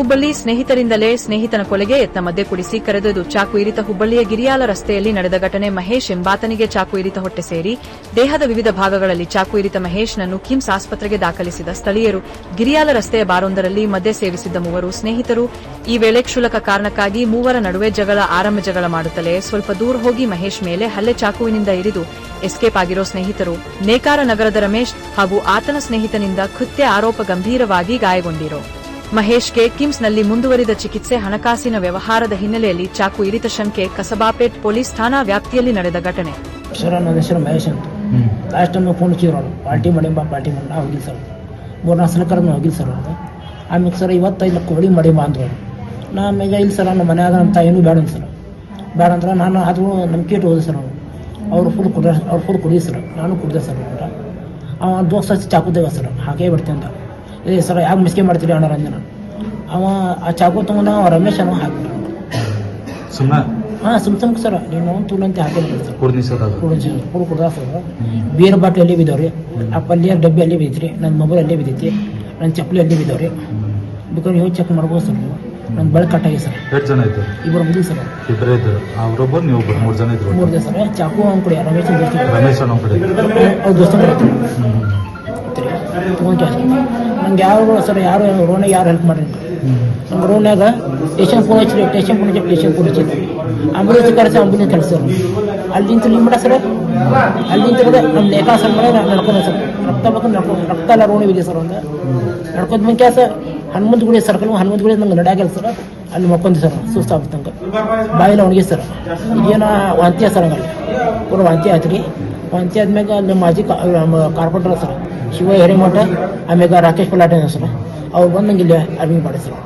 ಹುಬ್ಬಳ್ಳಿ ಸ್ನೇಹಿತರಿಂದಲೇ ಸ್ನೇಹಿತನ ಕೊಲೆಗೆ ಯತ್ನ ಮದ್ದೆ ಕುಡಿಸಿ ಕರೆದೊಯ್ದು ಚಾಕು ಇರಿತ ಹುಬ್ಬಳ್ಳಿಯ ಗಿರಿಯಾಲ ರಸ್ತೆಯಲ್ಲಿ ನಡೆದ ಘಟನೆ ಮಹೇಶ್ ಎಂಬಾತನಿಗೆ ಚಾಕು ಇರಿತ ಹೊಟ್ಟೆ ಸೇರಿ ದೇಹದ ವಿವಿಧ ಭಾಗಗಳಲ್ಲಿ ಚಾಕು ಇರಿತ ಮಹೇಶ್ನನ್ನು ಕಿಮ್ಸ್ ಆಸ್ಪತ್ರೆಗೆ ದಾಖಲಿಸಿದ ಸ್ಥಳೀಯರು. ಗಿರಿಯಾಲ ರಸ್ತೆಯ ಬಾರೊಂದರಲ್ಲಿ ಮದ್ದೆ ಸೇವಿಸಿದ್ದ ಮೂವರು ಸ್ನೇಹಿತರು. ಈ ವೇಳೆ ಕ್ಷುಲಕ ಕಾರಣಕ್ಕಾಗಿ ಮೂವರ ನಡುವೆ ಜಗಳ ಆರಂಭ ಜಗಳ ಮಾಡುತ್ತಲೇ ಸ್ವಲ್ಪ ದೂರ ಹೋಗಿ ಮಹೇಶ್ ಮೇಲೆ ಹಲ್ಲೆ ಚಾಕುವಿನಿಂದ ಇರಿದು ಎಸ್ಕೇಪ್ ಆಗಿರೋ ಸ್ನೇಹಿತರು. ನೇಕಾರ ನಗರದ ರಮೇಶ್ ಹಾಗೂ ಆತನ ಸ್ನೇಹಿತನಿಂದ ಕೃತ್ಯ ಆರೋಪ ಗಂಭೀರವಾಗಿ ಗಾಯಗೊಂಡಿರೋ ಮಹೇಶ್ಗೆ ಕಿಮ್ಸ್ನಲ್ಲಿ ಮುಂದುವರಿದ ಚಿಕಿತ್ಸೆ ಹಣಕಾಸಿನ ವ್ಯವಹಾರದ ಹಿನ್ನೆಲೆಯಲ್ಲಿ ಚಾಕು ಇರಿತ ಶಂಕೆ ಕಸಬಾಪೇಟ್ ಪೊಲೀಸ್ ಠಾಣಾ ವ್ಯಾಪ್ತಿಯಲ್ಲಿ ನಡೆದ ಘಟನೆ. ಸರ್ ನನ್ನ ಹೆಸರು ಮಹೇಶ್ ಅಂತ. ಲಾಸ್ಟ್ ಟೈಮ್ ಫೋನ್ ಹಚ್ಚಿದ್ರು ಪಾರ್ಟಿ ಮಾಡಿ ಬಾ ಪಾರ್ಟಿ ಮಾಡಿ ನಾ ಹೋಗಿಲ್ಲ ಸರ್. ಮೂರ್ನಾಲ್ಕು ಸಲ ಕರ್ಮ ಹೋಗಿಲ್ಲ ಸರ್ ಅವ್ರು. ಆಮೇಲೆ ಸರ್ ಇವತ್ತೈದು ಕೋಳಿ ಮಾಡಿ ಬಾ ಅಂದ್ರು ನಾ ಆಮೇಲೆ ಇಲ್ಲ ಸರ್ ನಮ್ಮ ಮನ್ಯಾಗ ನಮ್ಮ ತಾಯಿನೂ ಬೇಡ ಸರ್. ಬೇಡ ಅಂದ್ರೆ ನಾನು ಅದು ನಂಬಿಕೆ ಇಟ್ಟು ಹೋದೆ ಸರ್ ಅವರು. ಅವ್ರು ಫುಲ್ ಕುಡ ಅವ್ರು ಫುಲ್ ಕುಡಿಯ ಸರ್. ನಾನು ಕುಡಿದೆ ಸರ್ ಅವ್ರ ಅವ ದೋಸ್ತ ಚಾಕುದೇವ ಸರ್. ಹಾಗೇ ಬರ್ತೇನೆ ಅಂತ. ಏ ಸರ್ ಯಾಕೆ ಮಿಸ್ಕೆ ಮಾಡ್ತೀರಿ ಅಣ್ಣ ರಂಜನ ಅವ ಆ ಚಾಕು ತೊಗೊಂಡ ಅವ ರಮೇಶ್ ಅವ ಹಾಕಿ ಸುಮ್ಮನೆ ಹಾಂ ಸುಮ್ ಸುಮ್ ಸರ್ ನೀವು ತುಲಂತೆ ಹಾಕಿಲ್ಲ ಸರ್. ಕುಡ್ದು ಸರ್ ಕುಡಿದ ಕುಡು ಕುಡ್ದ ಸರ್ ಬೀರ್ ಬಾಟ್ಲಿ ಅಲ್ಲೇ ಬಿದ್ದಾವ್ರಿ? ಆ ಪಲ್ಯ ಡಬ್ಬಿ ಅಲ್ಲಿ ಬಿದ್ದೈತ್ರಿ ನನ್ನ ಮೊಬೈಲ್ ಅಲ್ಲೇ ಬಿದ್ದೈತಿ ನನ್ನ ಚಪ್ಪಲಿ ಅಲ್ಲಿ ಬಿದ್ದಾವ್ರಿ. ಬೇಕಾದ್ರೆ ನೀವು ಚೆಕ್ ಮಾಡ್ಬೋದು ಸರ್ ನೀವು. ನನ್ನ ಬೆಳಕು ಕಟ್ಟಾಗಿ ಸರ್. ಎಷ್ಟು ಜನ ಇದ್ದರು? ಇಬ್ಬರು ಮುಗಿ ಸರ್. ಇಬ್ಬರೇ ಇದ್ದರು. ಅವರೊಬ್ಬರು ನೀವು ಒಬ್ಬರು ಮೂರು ಜನ ಇದ್ದರು ಮೂರು ಜನ ಸರ್. ಚಾಕು ಅವ್ನ ಕಡೆ ರಮೇಶ್ ರಮೇಶ್ ಅನ್ನೋ ಕಡೆ. ಅವ್ರ ದೋಸ್ತ ತೊಗೊಂಡು ನಂಗೆ ಯಾರು ಸರ್ ಯಾರು ರೋನಾಗ ಯಾರು ಹೆಲ್ಪ್ ಮಾಡಿರಿ ನಮ್ಮ ರೋನ್ಯಾಗ ಸ್ಟೇಷನ್ ಫೋನ್ ಹಚ್ಚಿರಿ ಟೇಷನ್ ಫೋನ್ ಹಚ್ಚಿ ಟೇಷನ್ ಫೋನ್ ಹಚ್ಚಿರಿ ಆಂಬುಲೆನ್ಸ್ ಕರೆಸಿ ಆಂಬುಲೆನ್ಸ್ ಕಳಿಸ್ಯಾರ ಅಲ್ಲಿಂದ ಮಾಡ ಸರ್? ಅಲ್ಲಿಂದ ತೆಗೆದು ನಮ್ಮ ಲೇಖಾ ಸರ್ ಮನೆ ನಡ್ಕೊಂಡು ಸರ್. ರಕ್ತ ಬೇಕು ನಡ್ಕೊಂಡು ರಕ್ತ ಎಲ್ಲ ರೋಣಿ ಇದೆ ಸರ್ ಒಂದು ನಡ್ಕೊಂಡ್ ಮುಂಚೆ ಸರ್? ಹನುಮಂತ ಗುಡಿ ಸರ್ಕಲ್ ಹನುಮಂತ ಗುಡಿ ನಂಗೆ ನಡ್ಯಾಗಲ್ಲ ಸರ್. ಅಲ್ಲಿ ಮಕ್ಕೊಂದು ಸರ್ ಸುಸ್ತಾಗ್ತಂಗೆ ಬಾಯಿಲ್ಲ ಒಣಗಿ ಸರ್. ಈಗೇನ ವಾಂತಿ ಸರ್ ಹಂಗಲ್ಲಿ. ಪೂರ ವಾಂತಿ ಆಯ್ತು ರೀ ವಾಂತಿ ಆದ್ಮ್ಯಾಗ ಅಲ್ಲಿ ಮಾಜಿ ಕಾರ್ಪೊರೇಟರ್ ಸರ್. ಶಿವ ಹಿರೇಮಠ ಆಮ್ಯಾಗ ರಾಕೇಶ್ ಪಲಾಟೆ ಸರ್ ಅವ್ರು ಬಂದು ನಂಗೆ ಇಲ್ಲಿ ಅರ್ಮಿ ಮಾಡಿ ಸರ್